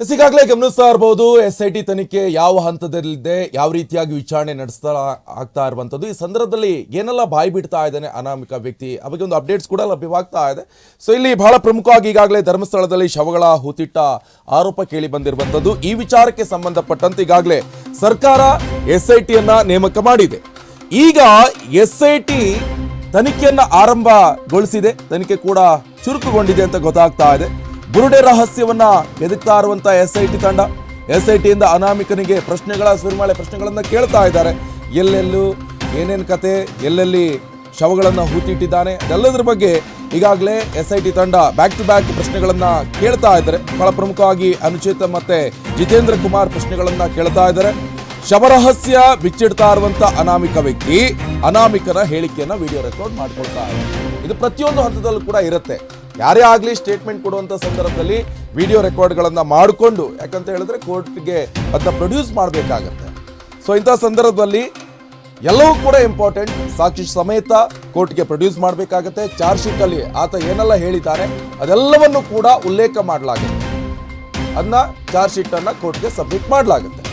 ಈಗಾಗಲೇ ಗಮನಿಸ್ತಾ ಇರಬಹುದು ಎಸ್ ಐ ಟಿ ತನಿಖೆ ಯಾವ ಹಂತದಲ್ಲಿದೆ, ಯಾವ ರೀತಿಯಾಗಿ ವಿಚಾರಣೆ ನಡೆಸ್ತಾ ಆಗ್ತಾ ಇರುವಂತದ್ದು ಈ ಸಂದರ್ಭದಲ್ಲಿ ಏನೆಲ್ಲ ಬಾಯಿ ಬಿಡ್ತಾ ಇದ್ದಾನೆ ಅನಾಮಿಕ ವ್ಯಕ್ತಿ ಅವಾಗ ಒಂದು ಅಪ್ಡೇಟ್ಸ್ ಕೂಡ ಲಭ್ಯವಾಗ್ತಾ ಇದೆ. ಸೊ ಇಲ್ಲಿ ಬಹಳ ಪ್ರಮುಖವಾಗಿ ಈಗಾಗಲೇ ಧರ್ಮಸ್ಥಳದಲ್ಲಿ ಶವಗಳ ಹೂತಿಟ್ಟ ಆರೋಪ ಕೇಳಿ ಬಂದಿರುವಂತದ್ದು ಈ ವಿಚಾರಕ್ಕೆ ಸಂಬಂಧಪಟ್ಟಂತೆ ಈಗಾಗಲೇ ಸರ್ಕಾರ ಎಸ್ ಐ ಟಿಯನ್ನ ನೇಮಕ ಮಾಡಿದೆ. ಈಗ ಎಸ್ ಐ ಟಿ ತನಿಖೆಯನ್ನ ಆರಂಭಗೊಳಿಸಿದೆ. ತನಿಖೆ ಕೂಡ ಚುರುಕುಗೊಂಡಿದೆ ಅಂತ ಗೊತ್ತಾಗ್ತಾ ಇದೆ. ಬುರುಡೆ ರಹಸ್ಯವನ್ನ ಎದುಕ್ತಾ ಇರುವಂತ ಎಸ್ ಐ ಟಿ ತಂಡ. ಎಸ್ ಐ ಟಿಯಿಂದ ಅನಾಮಿಕನಿಗೆ ಪ್ರಶ್ನೆಗಳ, ಸುರಿಮಳೆ ಪ್ರಶ್ನೆಗಳನ್ನ ಕೇಳ್ತಾ ಇದ್ದಾರೆ. ಎಲ್ಲೆಲ್ಲೂ ಏನೇನು ಕತೆ, ಎಲ್ಲೆಲ್ಲಿ ಶವಗಳನ್ನ ಹೂತಿಟ್ಟಿದ್ದಾನೆ ಅದೆಲ್ಲದರ ಬಗ್ಗೆ ಈಗಾಗಲೇ ಎಸ್ ಐ ಟಿ ತಂಡ ಬ್ಯಾಕ್ ಟು ಬ್ಯಾಕ್ ಪ್ರಶ್ನೆಗಳನ್ನ ಕೇಳ್ತಾ ಇದ್ದಾರೆ. ಬಹಳ ಪ್ರಮುಖವಾಗಿ ಅನುಚಿತ ಮತ್ತೆ ಜಿತೇಂದ್ರ ಕುಮಾರ್ ಪ್ರಶ್ನೆಗಳನ್ನ ಕೇಳ್ತಾ ಇದ್ದಾರೆ. ಶವರಹಸ್ಯ ಬಿಚ್ಚಿಡ್ತಾ ಇರುವಂತ ಅನಾಮಿಕ ವ್ಯಕ್ತಿ ಅನಾಮಿಕನ ಹೇಳಿಕೆಯನ್ನ ವಿಡಿಯೋ ರೆಕಾರ್ಡ್ ಮಾಡ್ಕೊಳ್ತಾ ಇದೆ ಇದು ಪ್ರತಿಯೊಂದು ಹಂತದಲ್ಲೂ ಕೂಡ ಇರುತ್ತೆ. ಯಾರೇ ಆಗಲಿ ಸ್ಟೇಟ್ಮೆಂಟ್ ಕೊಡುವಂಥ ಸಂದರ್ಭದಲ್ಲಿ ವಿಡಿಯೋ ರೆಕಾರ್ಡ್ಗಳನ್ನು ಮಾಡಿಕೊಂಡು, ಯಾಕಂತ ಹೇಳಿದ್ರೆ ಕೋರ್ಟ್ಗೆ ಅದನ್ನ ಪ್ರೊಡ್ಯೂಸ್ ಮಾಡಬೇಕಾಗತ್ತೆ. ಸೊ ಇಂಥ ಸಂದರ್ಭದಲ್ಲಿ ಎಲ್ಲವೂ ಕೂಡ ಇಂಪಾರ್ಟೆಂಟ್ ಸಾಕ್ಷಿ ಸಮೇತ ಕೋರ್ಟ್ಗೆ ಪ್ರೊಡ್ಯೂಸ್ ಮಾಡಬೇಕಾಗತ್ತೆ. ಚಾರ್ಜ್ ಶೀಟ್ ಅಲ್ಲಿ ಆತ ಏನೆಲ್ಲ ಹೇಳಿದ್ದಾರೆ, ಅದೆಲ್ಲವನ್ನು ಕೂಡ ಉಲ್ಲೇಖ ಮಾಡಲಾಗುತ್ತೆ. ಅದನ್ನ ಚಾರ್ಜ್ ಶೀಟ್ ಅನ್ನ ಕೋರ್ಟ್ಗೆ ಸಬ್ಮಿಟ್ ಮಾಡಲಾಗುತ್ತೆ.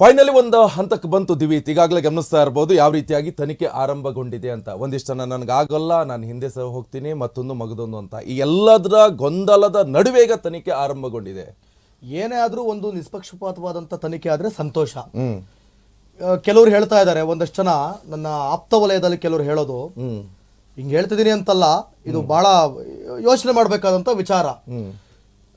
ಫೈನಲಿ ಒಂದು ಹಂತಕ್ಕೆ ಬಂತು ದಿವೀತ್ ಈಗಾಗಲೇ ಗಮನಿಸ್ತಾ ಇರ್ಬೋದು ಯಾವ ರೀತಿಯಾಗಿ ತನಿಖೆ ಆರಂಭಗೊಂಡಿದೆ ಅಂತ. ಒಂದಿಷ್ಟು ಜನ ನನಗಾಗಲ್ಲ ನಾನು ಹಿಂದೆ ಸಹ ಹೋಗ್ತೀನಿ ಮತ್ತೊಂದು ಮಗದೊಂದು ಅಂತ. ಈ ಎಲ್ಲದರ ಗೊಂದಲದ ನಡುವೆಗ ತನಿಖೆ ಆರಂಭಗೊಂಡಿದೆ. ಏನೇ ಆದರೂ ಒಂದು ನಿಷ್ಪಕ್ಷಪಾತವಾದಂಥ ತನಿಖೆ ಆದರೆ ಸಂತೋಷ. ಕೆಲವರು ಹೇಳ್ತಾ ಇದ್ದಾರೆ ಒಂದಷ್ಟು ಜನ ನನ್ನ ಆಪ್ತ ವಲಯದಲ್ಲಿ ಕೆಲವರು ಹೇಳೋದು. ಹಿಂಗೆ ಹೇಳ್ತಿದ್ದೀನಿ ಅಂತಲ್ಲ ಇದು ಬಹಳ ಯೋಚನೆ ಮಾಡಬೇಕಾದಂಥ ವಿಚಾರ.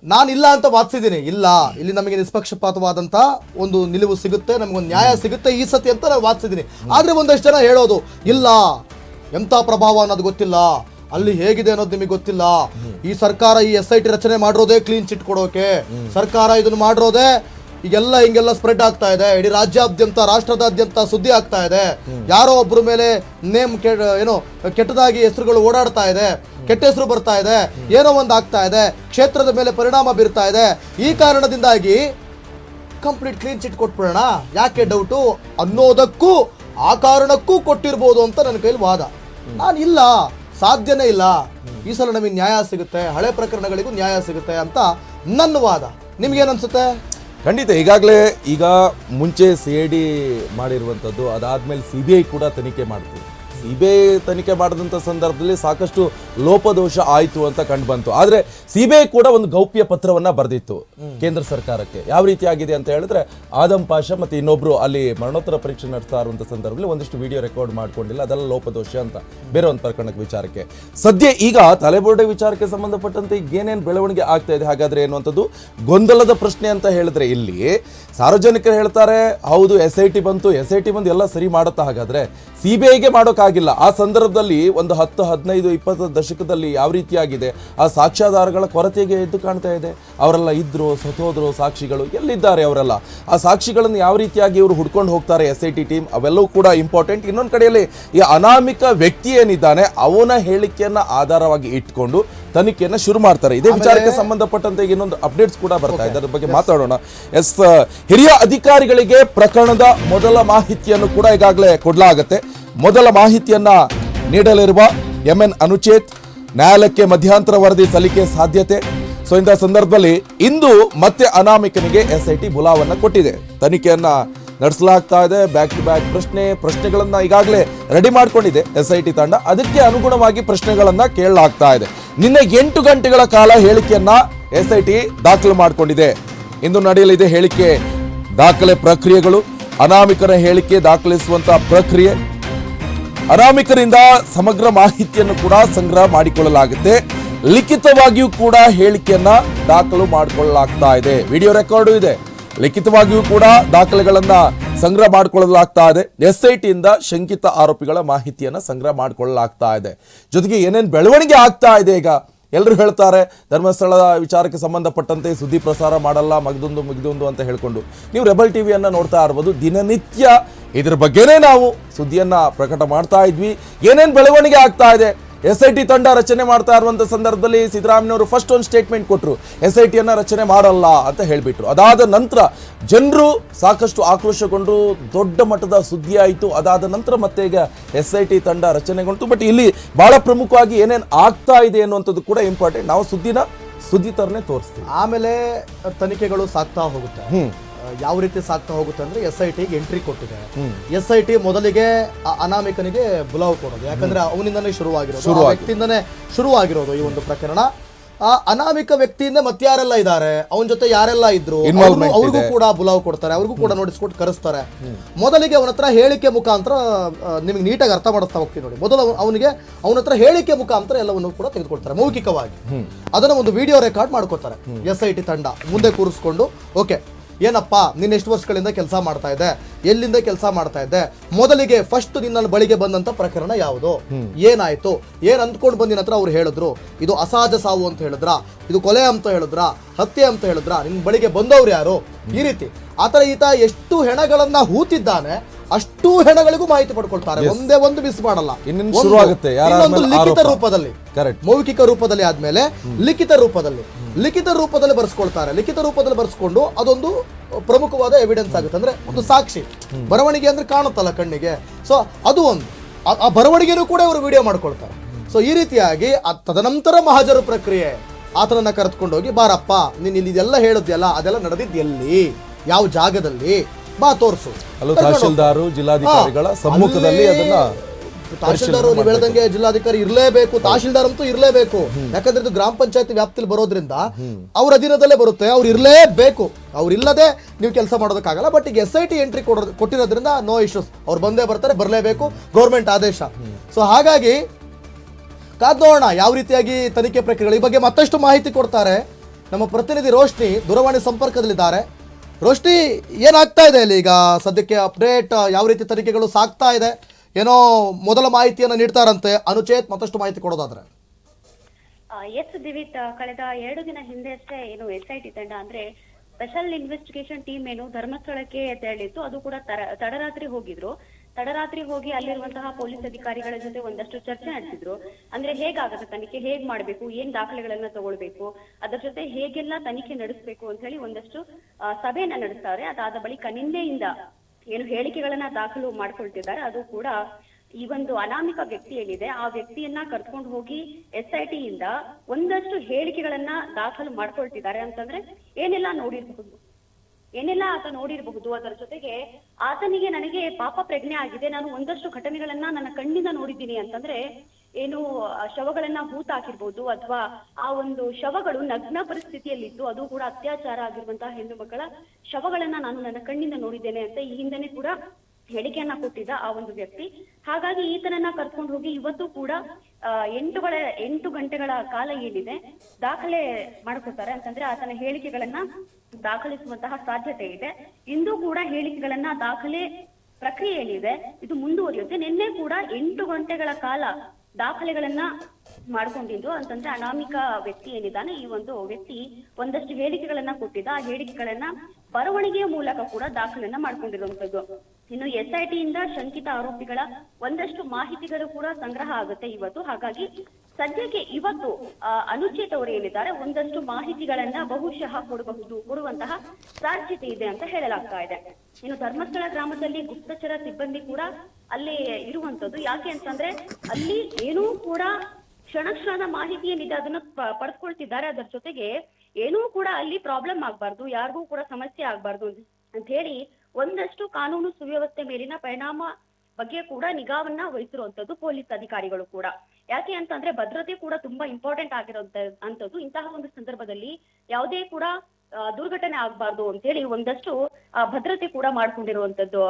ನಾನು ಇಲ್ಲ ಅಂತ ವಾದಿಸಿದ್ದೀನಿ. ಇಲ್ಲ ಇಲ್ಲಿ ನಮಗೆ ನಿಷ್ಪಕ್ಷಪಾತವಾದಂತ ಒಂದು ನಿಲುವು ಸಿಗುತ್ತೆ ನಮಗೊಂದು ನ್ಯಾಯ ಸಿಗುತ್ತೆ ಈ ಸತಿ ಅಂತ ನಾನು ವಾದಿಸಿದ್ದೀನಿ. ಆದ್ರೆ ಒಂದಷ್ಟು ಜನ ಹೇಳೋದು ಇಲ್ಲ ಎಂತ ಪ್ರಭಾವ ಅನ್ನೋದು ಗೊತ್ತಿಲ್ಲ ಅಲ್ಲಿ ಹೇಗಿದೆ ಅನ್ನೋದು ನಿಮಗೆ ಗೊತ್ತಿಲ್ಲ. ಈ ಸರ್ಕಾರ ಈ ಎಸ್ ಐ ಟಿ ರಚನೆ ಮಾಡಿರೋದೇ ಕ್ಲೀನ್ ಚಿಟ್ ಕೊಡೋಕೆ. ಸರ್ಕಾರ ಇದನ್ನು ಮಾಡಿರೋದೇ ಈಗೆಲ್ಲ ಹಿಂಗೆಲ್ಲ ಸ್ಪ್ರೆಡ್ ಆಗ್ತಾ ಇದೆ. ಇಡೀ ರಾಜ್ಯಾದ್ಯಂತ ರಾಷ್ಟ್ರದಾದ್ಯಂತ ಸುದ್ದಿ ಆಗ್ತಾ ಇದೆ. ಯಾರೋ ಒಬ್ಬರ ಮೇಲೆ ನೇಮ್ ಏನೋ ಕೆಟ್ಟದಾಗಿ ಹೆಸರುಗಳು ಓಡಾಡ್ತಾ ಇದೆ. ಕೆಟ್ಟ ಹೆಸರು ಬರ್ತಾ ಇದೆ. ಏನೋ ಒಂದು ಆಗ್ತಾ ಇದೆ. ಕ್ಷೇತ್ರದ ಮೇಲೆ ಪರಿಣಾಮ ಬೀರ್ತಾ ಇದೆ. ಈ ಕಾರಣದಿಂದಾಗಿ ಕಂಪ್ಲೀಟ್ ಕ್ಲೀನ್ ಚಿಟ್ ಕೊಟ್ಬಿಡೋಣ. ಯಾಕೆ ಡೌಟು ಅನ್ನೋದಕ್ಕೂ ಆ ಕಾರಣಕ್ಕೂ ಕೊಟ್ಟಿರ್ಬೋದು ಅಂತ ನನ್ನ ಕೈಲಿ ವಾದ. ನಾನು ಇಲ್ಲ. ಸಾಧ್ಯನೇ ಇಲ್ಲ. ಈ ಸಲ ನಮಗೆ ನ್ಯಾಯ ಸಿಗುತ್ತೆ. ಹಳೆ ಪ್ರಕರಣಗಳಿಗೂ ನ್ಯಾಯ ಸಿಗುತ್ತೆ ಅಂತ ನನ್ನ ವಾದ. ನಿಮ್ಗೇನನ್ಸುತ್ತೆ ಖಂಡಿತ, ಈಗಾಗಲೇ ಈಗ ಮುಂಚೆ ಸಿ ಐ ಡಿ ಮಾಡಿರುವಂಥದ್ದು, ಅದಾದಮೇಲೆ ಸಿ ಬಿ ಐ ಕೂಡ ತನಿಖೆ ಮಾಡ್ತೀವಿ ಸಿ ಬಿ ಐ ತನಿಖೆ ಮಾಡಿದಂಥ ಸಂದರ್ಭದಲ್ಲಿ ಸಾಕಷ್ಟು ಲೋಪದೋಷ ಆಯಿತು ಅಂತ ಕಂಡು ಬಂತು. ಆದರೆ ಸಿ ಬಿ ಐ ಕೂಡ ಒಂದು ಗೌಪ್ಯ ಪತ್ರವನ್ನ ಬರೆದಿತ್ತು ಕೇಂದ್ರ ಸರ್ಕಾರಕ್ಕೆ. ಯಾವ ಆಗಿದೆ ಅಂತ ಹೇಳಿದ್ರೆ ಆದಂ ಪಾಷಾ ಮತ್ತು ಇನ್ನೊಬ್ರು ಅಲ್ಲಿ ಮರಣೋತ್ತರ ಪರೀಕ್ಷೆ ನಡೆಸ್ತಾ ಇರುವಂಥ ಸಂದರ್ಭದಲ್ಲಿ ಒಂದಿಷ್ಟು ವಿಡಿಯೋ ರೆಕಾರ್ಡ್ ಮಾಡ್ಕೊಂಡಿಲ್ಲ. ಅದೆಲ್ಲ ಲೋಪದೋಷ ಅಂತ ಬೇರೆ ಒಂದು ಪ್ರಕರಣಕ್ಕೆ ವಿಚಾರಕ್ಕೆ. ಸದ್ಯ ಈಗ ತಲೆಬೋರ್ಡೆ ವಿಚಾರಕ್ಕೆ ಸಂಬಂಧಪಟ್ಟಂತೆ ಈಗ ಏನೇನು ಬೆಳವಣಿಗೆ ಆಗ್ತಾ ಇದೆ, ಹಾಗಾದ್ರೆ ಎನ್ನುವಂಥದ್ದು ಗೊಂದಲದ ಪ್ರಶ್ನೆ ಅಂತ ಹೇಳಿದ್ರೆ ಇಲ್ಲಿ ಸಾರ್ವಜನಿಕರು ಹೇಳ್ತಾರೆ, ಹೌದು ಎಸ್ ಐ ಟಿ ಬಂತು ಎಸ್ ಐ ಟಿ ಬಂದು ಎಲ್ಲ ಸರಿ ಮಾಡುತ್ತಾ ಹಾಗಾದ್ರೆ ಸಿ ಬಿ ಐಗೆ ಮಾಡೋಕ್ಕಾಗಿಲ್ಲ. ಆ ಸಂದರ್ಭದಲ್ಲಿ ಒಂದು ಹತ್ತು, ಹದಿನೈದು, ಇಪ್ಪತ್ತು ದಶಕದಲ್ಲಿ ಯಾವ ರೀತಿಯಾಗಿದೆ? ಆ ಸಾಕ್ಷ್ಯಾಧಾರಗಳ ಕೊರತೆಗೆ ಎದ್ದು ಕಾಣ್ತಾ ಇದೆ. ಅವರೆಲ್ಲ ಇದ್ರು ಸತೋದ್ರು ಸಾಕ್ಷಿಗಳು. ಎಲ್ಲಿದ್ದಾರೆ ಅವರೆಲ್ಲ? ಆ ಸಾಕ್ಷಿಗಳನ್ನು ಯಾವ ರೀತಿಯಾಗಿ ಇವರು ಹುಡ್ಕೊಂಡು ಹೋಗ್ತಾರೆ ಎಸ್ ಐ ಟಿ ಟೀಮ್? ಅವೆಲ್ಲವೂ ಕೂಡ ಇಂಪಾರ್ಟೆಂಟ್. ಇನ್ನೊಂದು ಕಡೆಯಲ್ಲಿ ಈ ಅನಾಮಿಕ ವ್ಯಕ್ತಿ ಏನಿದ್ದಾನೆ, ಅವನ ಹೇಳಿಕೆಯನ್ನು ಆಧಾರವಾಗಿ ಇಟ್ಕೊಂಡು ತನಿಖೆಯನ್ನ ಶುರು ಮಾಡ್ತಾರೆ. ಇದೇ ವಿಚಾರಕ್ಕೆ ಸಂಬಂಧಪಟ್ಟಂತೆ ಇನ್ನೊಂದು ಅಪ್ಡೇಟ್ಸ್ ಕೂಡ ಬರ್ತಾ ಇದೆ. ಅದ್ರ ಬಗ್ಗೆ ಮಾತಾಡೋಣ. ಎಸ್ ಹಿರಿಯ ಅಧಿಕಾರಿಗಳಿಗೆ ಪ್ರಕರಣದ ಮೊದಲ ಮಾಹಿತಿಯನ್ನು ಕೂಡ ಈಗಾಗಲೇ ಕೊಡಲಾಗತ್ತೆ. ಮೊದಲ ಮಾಹಿತಿಯನ್ನ ನೀಡಲಿರುವ ಎಂ ಎನ್ ಅನುಚೇತ್ ನ್ಯಾಯಾಲಯಕ್ಕೆ ಮಧ್ಯಂತರ ವರದಿ ಸಲ್ಲಿಕೆ ಸಾಧ್ಯತೆ. ಸೊ ಇಂಥ ಸಂದರ್ಭದಲ್ಲಿ ಇಂದು ಮತ್ತೆ ಅನಾಮಿಕನಿಗೆ ಎಸ್ ಐ ಟಿ ಬುಲಾವನ್ನ ಕೊಟ್ಟಿದೆ. ತನಿಖೆಯನ್ನ ನಡೆಸಲಾಗ್ತಾ ಇದೆ. ಬ್ಯಾಕ್ ಟು ಬ್ಯಾಕ್ ಪ್ರಶ್ನೆ ಪ್ರಶ್ನೆಗಳನ್ನು ಈಗಾಗಲೇ ರೆಡಿ ಮಾಡಿಕೊಂಡಿದೆ ಎಸ್ ಐ ಟಿ ತಂಡ. ಅದಕ್ಕೆ ಅನುಗುಣವಾಗಿ ಪ್ರಶ್ನೆಗಳನ್ನು ಕೇಳಲಾಗ್ತಾ ಇದೆ. ನಿನ್ನೆ ಎಂಟು ಗಂಟೆಗಳ ಕಾಲ ಹೇಳಿಕೆಯನ್ನ ಎಸ್ ಐ ಟಿ ದಾಖಲು ಮಾಡಿಕೊಂಡಿದೆ. ಇಂದು ನಡೆಯಲಿದೆ ಹೇಳಿಕೆ. ದಾಖಲೆ ಪ್ರಕ್ರಿಯೆಗಳು ಅನಾಮಿಕರ ಹೇಳಿಕೆ ದಾಖಲಿಸುವಂತಹ ಪ್ರಕ್ರಿಯೆ. ಅನಾಮಿಕರಿಂದ ಸಮಗ್ರ ಮಾಹಿತಿಯನ್ನು ಕೂಡ ಸಂಗ್ರಹ ಮಾಡಿಕೊಳ್ಳಲಾಗುತ್ತೆ. ಲಿಖಿತವಾಗಿಯೂ ಕೂಡ ಹೇಳಿಕೆಯನ್ನ ದಾಖಲು ಮಾಡಿಕೊಳ್ಳಲಾಗ್ತಾ ಇದೆ. ವಿಡಿಯೋ ರೆಕಾರ್ಡು ಇದೆ. ಲಿಖಿತವಾಗಿಯೂ ಕೂಡ ದಾಖಲೆಗಳನ್ನ ಸಂಗ್ರಹ ಮಾಡಿಕೊಳ್ಳಲಾಗ್ತಾ ಇದೆ. ಎಸ್ ಐ ಟಿಯಿಂದ ಶಂಕಿತ ಆರೋಪಿಗಳ ಮಾಹಿತಿಯನ್ನ ಸಂಗ್ರಹ ಮಾಡಿಕೊಳ್ಳಲಾಗ್ತಾ ಇದೆ. ಜೊತೆಗೆ ಏನೇನು ಬೆಳವಣಿಗೆ ಆಗ್ತಾ ಇದೆ ಈಗ? ಎಲ್ಲರೂ ಹೇಳ್ತಾರೆ, ಧರ್ಮಸ್ಥಳದ ವಿಚಾರಕ್ಕೆ ಸಂಬಂಧಪಟ್ಟಂತೆ ಸುದ್ದಿ ಪ್ರಸಾರ ಮಾಡಲ್ಲ, ಮಗದೊಂದು, ಮುಗಿದೊಂದು ಅಂತ ಹೇಳ್ಕೊಂಡು. ನೀವು ರೆಬಲ್ ಟಿವಿಯನ್ನ ನೋಡ್ತಾ ಇರ್ಬೋದು. ದಿನನಿತ್ಯ ಇದ್ರ ಬಗ್ಗೆನೇ ನಾವು ಸುದ್ದಿಯನ್ನು ಪ್ರಕಟ ಮಾಡ್ತಾ ಇದ್ವಿ. ಏನೇನು ಬೆಳವಣಿಗೆ ಆಗ್ತಾ ಇದೆ? ಎಸ್ ಐ ಟಿ ತಂಡ ರಚನೆ ಮಾಡ್ತಾ ಇರುವಂತ ಸಂದರ್ಭದಲ್ಲಿ ಸಿದ್ದರಾಮಯ್ಯವರು ಫಸ್ಟ್ ಒಂದು ಸ್ಟೇಟ್ಮೆಂಟ್ ಕೊಟ್ಟರು ಎಸ್ ಐ ಟಿಯನ್ನು ರಚನೆ ಮಾಡಲ್ಲ ಅಂತ ಹೇಳಿಬಿಟ್ರು. ಅದಾದ ನಂತರ ಜನರು ಸಾಕಷ್ಟು ಆಕ್ರೋಶಗೊಂಡು ದೊಡ್ಡ ಮಟ್ಟದ ಸುದ್ದಿ ಆಯಿತು. ಅದಾದ ನಂತರ ಮತ್ತೆ ಈಗ ಎಸ್ ಐ ಟಿ ತಂಡ ರಚನೆಗೊಂಡು ಬಟ್ ಇಲ್ಲಿ ಬಹಳ ಪ್ರಮುಖವಾಗಿ ಏನೇನು ಆಗ್ತಾ ಇದೆ ಅನ್ನುವಂಥದ್ದು ಕೂಡ ಇಂಪಾರ್ಟೆಂಟ್ ನಾವು ಸುದ್ದಿನ ಸುದ್ದಿ ತರನೇ ತೋರಿಸ್ತೀವಿ. ಆಮೇಲೆ ತನಿಖೆಗಳು ಸಾಕ್ತಾ ಹೋಗುತ್ತೆ. ಆ, ಯಾವ ರೀತಿ ಸಾಗ್ತಾ ಹೋಗುತ್ತೆ ಅಂದ್ರೆ ಎಸ್ ಐ ಟಿಗೆ ಎಂಟ್ರಿ ಕೊಟ್ಟಿದೆ. ಎಸ್ ಐ ಟಿ ಮೊದಲಿಗೆ ಅನಾಮಿಕನಿಗೆ ಬುಲಾವ್ ಕೊಡೋದು. ಯಾಕಂದ್ರೆ ಅವನಿಂದನೇ ಶುರುವಾಗಿರೋದು ವ್ಯಕ್ತಿಯಿಂದನೇ ಶುರುವಾಗಿರೋದು ಈ ಒಂದು ಪ್ರಕರಣ. ಆ ಅನಾಮಿಕ ವ್ಯಕ್ತಿಯಿಂದ ಮತ್ತಾರೆಲ್ಲ ಇದ್ದಾರೆ? ಅವನ ಜೊತೆ ಯಾರೆಲ್ಲ ಇದ್ರು? ಅವ್ರಿಗೂ ಕೂಡ ಬುಲಾವ್ ಕೊಡ್ತಾರೆ ಅವ್ರಿಗೂ ಕೂಡ ನೋಟಿಸ್ಕೊಟ್ಟು ಕರೆಸ್ತಾರೆ. ಮೊದಲಿಗೆ ಅವನ ಹತ್ರ ಹೇಳಿಕೆ ಮುಖಾಂತರ ನಿಮಗೆ ನೀಟಾಗಿ ಅರ್ಥ ಮಾಡಿಸ್ತಾ ಹೋಗ್ತೀವಿ ನೋಡಿ. ಮೊದಲು ಅವ- ಅವನಿಗೆ ಅವನ ಹತ್ರ ಹೇಳಿಕೆ ಮುಖಾಂತರ ಎಲ್ಲವನ್ನು ಕೂಡ ತೆಗೆದುಕೊಳ್ತಾರೆ ಮೌಖಿಕವಾಗಿ. ಅದನ್ನ ಒಂದು ವಿಡಿಯೋ ರೆಕಾರ್ಡ್ ಮಾಡ್ಕೊತಾರೆ ಎಸ್ ಐ ಟಿ ತಂಡ ಮುಂದೆ ಕೂರಿಸ್ಕೊಂಡು. ಓಕೆ ಏನಪ್ಪ ನೀನು ಎಷ್ಟು ವರ್ಷಗಳಿಂದ ಕೆಲಸ ಮಾಡ್ತಾ ಇದ್ದೆ. ಎಲ್ಲಿಂದ ಕೆಲಸ ಮಾಡ್ತಾ ಇದ್ದೆ? ಮೊದಲಿಗೆ ಫಸ್ಟ್ ನಿನ್ನ ಬಳಿಗೆ ಬಂದಂತ ಪ್ರಕರಣ ಯಾವುದು? ಏನಾಯ್ತು? ಏನ್ ಅಂದ್ಕೊಂಡು ಬಂದಿನ ಹತ್ರ ಅವ್ರು ಹೇಳಿದ್ರು? ಇದು ಅಸಹಜ ಸಾವು ಅಂತ ಹೇಳಿದ್ರ? ಇದು ಕೊಲೆ ಅಂತ ಹೇಳಿದ್ರ? ಹತ್ಯೆ ಅಂತ ಹೇಳಿದ್ರ? ನಿನ್ನ ಬಳಿಗೆ ಬಂದವ್ರು ಯಾರು? ಈ ರೀತಿ. ಆತರ ಈತ ಎಷ್ಟು ಹೆಣಗಳನ್ನ ಹೂತಿದ್ದಾನೆ ಅಷ್ಟು ಹೆಣಗಳಿಗೂ ಮಾಹಿತಿ ಪಡ್ಕೊಳ್ತಾರೆ. ಒಂದೇ ಒಂದು ಮಿಸ್ ಮಾಡಲ್ಲ. ಇನ್ನೊಂದು ಲಿಖಿತ ರೂಪದಲ್ಲಿ. ಮೌಖಿಕ ರೂಪದಲ್ಲಿ ಆದ್ಮೇಲೆ ಲಿಖಿತ ರೂಪದಲ್ಲಿ. ಲಿಖಿತ ರೂಪದಲ್ಲಿ ಬರ್ಸ್ಕೊಳ್ತಾರೆ. ಲಿಖಿತ ರೂಪದಲ್ಲಿ ಬರ್ಸ್ಕೊಂಡು ಅದೊಂದು ಪ್ರಮುಖವಾದ ಎವಿಡೆನ್ಸ್ ಆಗುತ್ತೆ. ಅಂದ್ರೆ ಒಂದು ಸಾಕ್ಷಿ. ಬರವಣಿಗೆ ಅಂದ್ರೆ ಕಾಣುತ್ತಲ್ಲ ಕಣ್ಣಿಗೆ. ಸೊ ಅದು ಒಂದು. ಆ- ಬರವಣಿಗೆನೂ ಕೂಡ ಇವರು ವಿಡಿಯೋ ಮಾಡ್ಕೊಳ್ತಾರೆ. ಸೊ ಈ ರೀತಿಯಾಗಿ ತದನಂತರ ಮಹಾಜರು ಪ್ರಕ್ರಿಯೆ. ಆತನನ್ನ ಕರೆದುಕೊಂಡು ಹೋಗಿ ಬಾರಪ್ಪ ನೀನು ಇಲ್ಲಿ ಇದೆಲ್ಲ ಹೇಳಿದ್ಯಲ್ಲ ಅದೆಲ್ಲ ನಡೆದಿದ್ದು ಎಲ್ಲಿ ಯಾವ ಜಾಗದಲ್ಲಿ? ಬಾ ತೋರಿಸು. ಅಲ್ಲೂ ತಹಶೀಲ್ದಾರು ಜಿಲ್ಲಾಧಿಕಾರಿಗಳ ಸಮ್ಮುಖದಲ್ಲಿ ಅದನ್ನ ತಹಶೀಲ್ದಾರ್ ನೀವು ಹೇಳ್ದಂಗೆ ಜಿಲ್ಲಾಧಿಕಾರಿ ಇರಲೇಬೇಕು ತಹಶೀಲ್ದಾರ್ ಅಂತೂ ಇರಲೇಬೇಕು. ಯಾಕಂದ್ರೆ ಇದು ಗ್ರಾಮ ಪಂಚಾಯತ್ ವ್ಯಾಪ್ತಿಲಿ ಬರೋದ್ರಿಂದ ಅವ್ರ ಅಧೀನದಲ್ಲೇ ಬರುತ್ತೆ ಅವ್ರು ಇರಲೇಬೇಕು. ಅವ್ರು ಇಲ್ಲದೆ ನೀವು ಕೆಲಸ ಮಾಡೋದಕ್ಕಾಗಲ್ಲ ಬಟ್ ಈಗ ಎಸ್ ಐ ಟಿ ಎಂಟ್ರಿ ಕೊಡೋ ಕೊಟ್ಟಿರೋದ್ರಿಂದ ನೋ ಇಶ್ಯೂಸ್ ಅವ್ರು ಬಂದೇ ಬರ್ತಾರೆ ಬರಲೇಬೇಕು ಗೌರ್ಮೆಂಟ್ ಆದೇಶ. ಸೊ ಹಾಗಾಗಿ ಕಾದ್ ನೋಡೋಣ ಯಾವ ರೀತಿಯಾಗಿ ತನಿಖೆ ಪ್ರಕ್ರಿಯೆಗಳು. ಈ ಬಗ್ಗೆ ಮತ್ತಷ್ಟು ಮಾಹಿತಿ ಕೊಡ್ತಾರೆ ನಮ್ಮ ಪ್ರತಿನಿಧಿ ರೋಶ್ನಿ ದೂರವಾಣಿ ಸಂಪರ್ಕದಲ್ಲಿದ್ದಾರೆ. ರೋಶ್ನಿ ಏನಾಗ್ತಾ ಇದೆ ಅಲ್ಲಿ ಈಗ? ಸದ್ಯಕ್ಕೆ ಅಪ್ಡೇಟ್ ಯಾವ ರೀತಿ ತನಿಖೆಗಳು ಸಾಗ್ತಾ ಇದೆ? ಏನೋ ಮೊದಲ ಮಾಹಿತಿಯನ್ನು ನೀಡ್ತಾರಂತೆ. ಅನುಚೇತ್, ಮತ್ತಷ್ಟು ಮಾಹಿತಿ ಕೊಡೋದಾದ್ರೆ. ಎಸ್ ದಿವಿತ್ ಕಳೆದ ಎರಡು ದಿನ ಹಿಂದೆ ಅಷ್ಟೇ ಏನು ಎಸ್ ಐ ಟಿ ತಂಡ ಅಂದ್ರೆ ಸ್ಪೆಷಲ್ ಇನ್ವೆಸ್ಟಿಗೇಷನ್ ಟೀಮ್ ಏನು ಧರ್ಮಸ್ಥಳಕ್ಕೆ ತೆರಳಿತ್ತು. ಅದು ಕೂಡ ತರ- ತಡರಾತ್ರಿ ಹೋಗಿದ್ರು. ತಡರಾತ್ರಿ ಹೋಗಿ ಅಲ್ಲಿರುವಂತಹ ಪೊಲೀಸ್ ಅಧಿಕಾರಿಗಳ ಜೊತೆ ಒಂದಷ್ಟು ಚರ್ಚೆ ನಡೆಸಿದ್ರು. ಅಂದ್ರೆ ಹೇಗಾಗುತ್ತೆ ತನಿಖೆ? ಹೇಗ್ ಮಾಡ್ಬೇಕು? ಏನ್ ದಾಖಲೆಗಳನ್ನ ತಗೊಳ್ಬೇಕು? ಅದರ ಜೊತೆ ಹೇಗೆಲ್ಲ ತನಿಖೆ ನಡೆಸಬೇಕು ಅಂತ ಹೇಳಿ ಒಂದಷ್ಟು ಸಭೆಯನ್ನ ನಡೆಸ್ತಾರೆ. ಅದಾದ ಬಳಿಕ ನಿನ್ನೆಯಿಂದ ಏನು ಹೇಳಿಕೆಗಳನ್ನ ದಾಖಲು ಮಾಡ್ಕೊಳ್ತಿದ್ದಾರೆ. ಅದು ಕೂಡ ಈ ಒಂದು ಅನಾಮಿಕ ವ್ಯಕ್ತಿ ಏನಿದೆ, ಆ ವ್ಯಕ್ತಿಯನ್ನ ಕರ್ಕೊಂಡು ಹೋಗಿ ಎಸ್ ಐ ಟಿಯಿಂದ ಒಂದಷ್ಟು ಹೇಳಿಕೆಗಳನ್ನ ದಾಖಲು ಮಾಡ್ಕೊಳ್ತಿದ್ದಾರೆ ಅಂತಂದ್ರೆ ಏನೆಲ್ಲ ನೋಡಿರಬಹುದು? ಏನೆಲ್ಲ ಆತ ನೋಡಿರಬಹುದು, ಅದರ ಜೊತೆಗೆ ಆತನಿಗೆ ನನಗೆ ಪಾಪ ಪ್ರಜ್ಞೆ ಆಗಿದೆ. ನಾನು ಒಂದಷ್ಟು ಘಟನೆಗಳನ್ನ ನನ್ನ ಕಣ್ಣಿಂದ ನೋಡಿದ್ದೀನಿ ಅಂತಂದ್ರೆ, ಏನು ಶವಗಳನ್ನ ಹೂತಾಕಿರ್ಬೋದು ಅಥವಾ ಆ ಒಂದು ಶವಗಳು ನಗ್ನ ಪರಿಸ್ಥಿತಿಯಲ್ಲಿದ್ದು ಅದು ಕೂಡ ಅತ್ಯಾಚಾರ ಆಗಿರುವಂತಹ ಹೆಣ್ಣು ಮಕ್ಕಳ ಶವಗಳನ್ನ ನಾನು ನನ್ನ ಕಣ್ಣಿಂದ ನೋಡಿದ್ದೇನೆ ಅಂತ ಈ ಹಿಂದೆನೆ ಕೂಡ ಹೇಳಿಕೆಯನ್ನ ಕೊಟ್ಟಿದ್ದ ಆ ಒಂದು ವ್ಯಕ್ತಿ. ಹಾಗಾಗಿ ಈತನನ್ನ ಕರ್ಕೊಂಡು ಹೋಗಿ ಇವತ್ತು ಕೂಡ ಎಂಟುಗಳ, ಎಂಟು ಗಂಟೆಗಳ ಕಾಲ ಏನಿದೆ, ದಾಖಲೆ ಮಾಡ್ಕೊತಾರೆ ಅಂತಂದ್ರೆ ಆತನ ಹೇಳಿಕೆಗಳನ್ನ ದಾಖಲಿಸುವಂತಹ ಸಾಧ್ಯತೆ ಇದೆ. ಇಂದು ಕೂಡ ಹೇಳಿಕೆಗಳನ್ನ ದಾಖಲೆ ಪ್ರಕ್ರಿಯೆ ಏನಿದೆ ಇದು ಮುಂದುವರಿಯುತ್ತೆ. ನಿನ್ನೆ ಕೂಡ ಎಂಟು ಗಂಟೆಗಳ ಕಾಲ ದಾಖಲೆಗಳನ್ನ ಮಾಡ್ಕೊಂಡಿದ್ದು. ಅಂತಂದ್ರೆ ಅನಾಮಿಕ ವ್ಯಕ್ತಿ ಏನಿದ್ದಾನೆ, ಈ ಒಂದು ವ್ಯಕ್ತಿ ಒಂದಷ್ಟು ಹೇಳಿಕೆಗಳನ್ನ ಕೊಟ್ಟಿದ್ದ. ಆ ಹೇಳಿಕೆಗಳನ್ನ ಬರವಣಿಗೆಯ ಮೂಲಕ ಕೂಡ ದಾಖಲೆಯನ್ನ ಮಾಡ್ಕೊಂಡಿರುವಂತದ್ದು ಇನ್ನು ಎಸ್ಐಟಿಯಿಂದ ಶಂಕಿತ ಆರೋಪಿಗಳ ಒಂದಷ್ಟು ಮಾಹಿತಿಗಳು ಕೂಡ ಸಂಗ್ರಹ ಆಗುತ್ತೆ ಇವತ್ತು. ಹಾಗಾಗಿ ಸದ್ಯಕ್ಕೆ ಇವತ್ತು ಅನುಚೇತ್ ಅವರು ಏನಿದ್ದಾರೆ ಒಂದಷ್ಟು ಮಾಹಿತಿಗಳನ್ನ ಬಹುಶಃ ಕೊಡಬಹುದು, ಕೊಡುವಂತಹ ಸಾಧ್ಯತೆ ಇದೆ ಅಂತ ಹೇಳಲಾಗ್ತಾ ಇದೆ. ಇನ್ನು ಧರ್ಮಸ್ಥಳ ಗ್ರಾಮದಲ್ಲಿ ಗುಪ್ತಚರ ಸಿಬ್ಬಂದಿ ಕೂಡ ಅಲ್ಲಿ ಇರುವಂತದ್ದು ಯಾಕೆ ಅಂತಂದ್ರೆ ಅಲ್ಲಿ ಏನೂ ಕೂಡ ಕ್ಷಣ ಕ್ಷಣದ ಮಾಹಿತಿ ಏನಿದೆ ಅದನ್ನ ಪಡ್ಕೊಳ್ತಿದ್ದಾರೆ. ಅದರ ಜೊತೆಗೆ ಏನೂ ಕೂಡ ಅಲ್ಲಿ ಪ್ರಾಬ್ಲಮ್ ಆಗ್ಬಾರ್ದು, ಯಾರಿಗೂ ಕೂಡ ಸಮಸ್ಯೆ ಆಗ್ಬಾರ್ದು ಅಂತ ಹೇಳಿ ಒಂದಷ್ಟು ಕಾನೂನು ಸುವ್ಯವಸ್ಥೆ ಮೇಲಿನ ಪರಿಣಾಮ ಬಗ್ಗೆ ಕೂಡ ನಿಗಾವನ್ನ ವಹಿಸಿರುವಂತದ್ದು ಪೊಲೀಸ್ ಅಧಿಕಾರಿಗಳು ಕೂಡ. ಯಾಕೆ ಅಂತಂದ್ರೆ ಭದ್ರತೆ ಕೂಡ ತುಂಬಾ ಇಂಪಾರ್ಟೆಂಟ್ ಆಗಿರೋಂತ ಅಂತದ್ದು ಇಂತಹ ಒಂದು ಸಂದರ್ಭದಲ್ಲಿ ಯಾವುದೇ ಕೂಡ ದುರ್ಘಟನೆ ಆಗ್ಬಾರ್ದು ಅಂತ ಹೇಳಿ ಒಂದಷ್ಟು ಭದ್ರತೆ ಕೂಡ ಮಾಡ್ಕೊಂಡಿರುವಂತದ್ದು